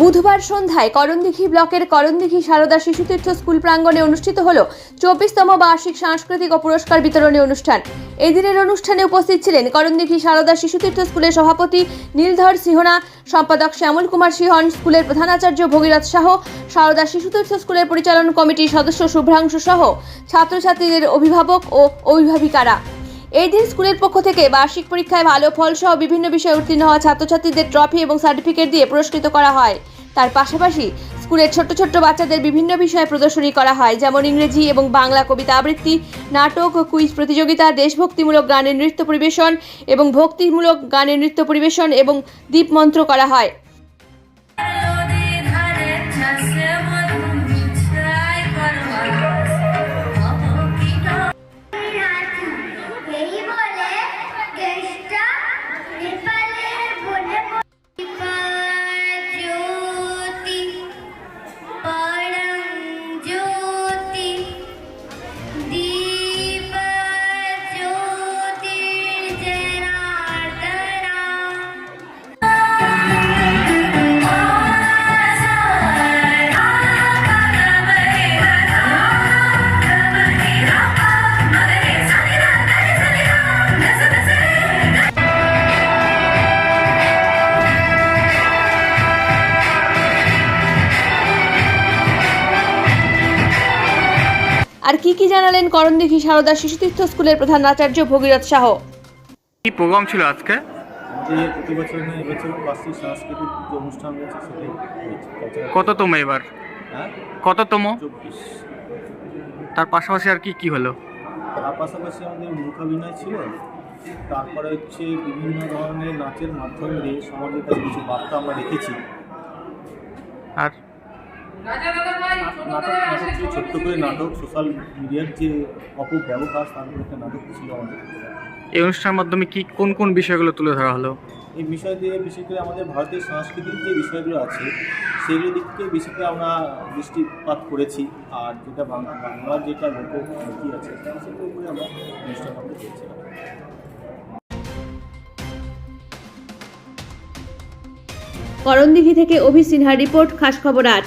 বুধবার সন্ধ্যায় করণদিঘি ব্লকের করণদিঘি সারদা শিশুতীর্থ স্কুল প্রাঙ্গণে অনুষ্ঠিত হল চব্বিশতম বার্ষিক সাংস্কৃতিক ও পুরস্কার বিতরণী অনুষ্ঠান। এদিনের অনুষ্ঠানে উপস্থিত ছিলেন করণদিঘি সারদা শিশুতীর্থ স্কুলের সভাপতি নীলধর সিহনা, সম্পাদক শ্যামল কুমার সিহন, স্কুলের প্রধানাচার্য ভগীরথ শাহ সারদা শিশুতীর্থ স্কুলের পরিচালন কমিটির সদস্য শুভ্রাংশু সহ ছাত্রছাত্রীদের অভিভাবক ও অভিভাবিকারা। এই দিন স্কুলের পক্ষ থেকে বার্ষিক পরীক্ষায় ভালো ফল সহ বিভিন্ন বিষয়ে উত্তীর্ণ হওয়া ছাত্রছাত্রীদের ট্রফি এবং সার্টিফিকেট দিয়ে পুরস্কৃত করা হয়। তার পাশাপাশি স্কুলের ছোট্ট ছোট্ট বাচ্চাদের বিভিন্ন বিষয়ে প্রদর্শনী করা হয়, যেমন ইংরেজি এবং বাংলা কবিতা আবৃত্তি, নাটক কুইজ প্রতিযোগিতা, দেশভক্তিমূলক গানের নৃত্য পরিবেশন এবং ভক্তিমূলক গানের নৃত্য পরিবেশন এবং দীপমন্ত্র করা হয়। আর কি কি জানালেন করণদিঘি সারদা শিশুতীর্থ স্কুলের প্রধান আচার্য ভগীরথ শাহ কি প্রোগ্রাম ছিল আজকে? যে প্রতি বছর না এবছর বার্ষিক সাংস্কৃতিক যে অনুষ্ঠান রয়েছে cultural- কততম এবার? হ্যাঁ? কততম? চব্বিশ। তার পাশাপাশি আর কি কি হলো? তার পাশাপাশি আমাদের মূকাভিনয় ছিল। তারপরে হচ্ছে বিভিন্ন ধরনের নাচের মাধ্যমে দিয়ে সমাজের কাছে কিছু বার্তা আমরা রেখেছি। আর? নাটক নাটক ছিল ছোট্ট করে নাটক সোশ্যাল মিডিয়ার যে অপব্যবহার তার উপর একটা নাটক ছিল আমাদের। এই অনুষ্ঠানের মাধ্যমে কি কোন কোন বিষয়গুলো তুলে ধরা হলো? এই বিষয় দিয়ে বিশেষ করে আমাদের ভারতের সাংস্কৃতিক যে বিষয়গুলো আছে সেগুলো দিক থেকে বেশি করে আমরা দৃষ্টিপাত করেছি। আর যেটা বাংলা বাংলার যেটা লোকগীতি আছে সেটার উপরে আমরা করেছিলাম করণদিঘি থেকে অভি সিনহার রিপোর্ট খাস খবর আট।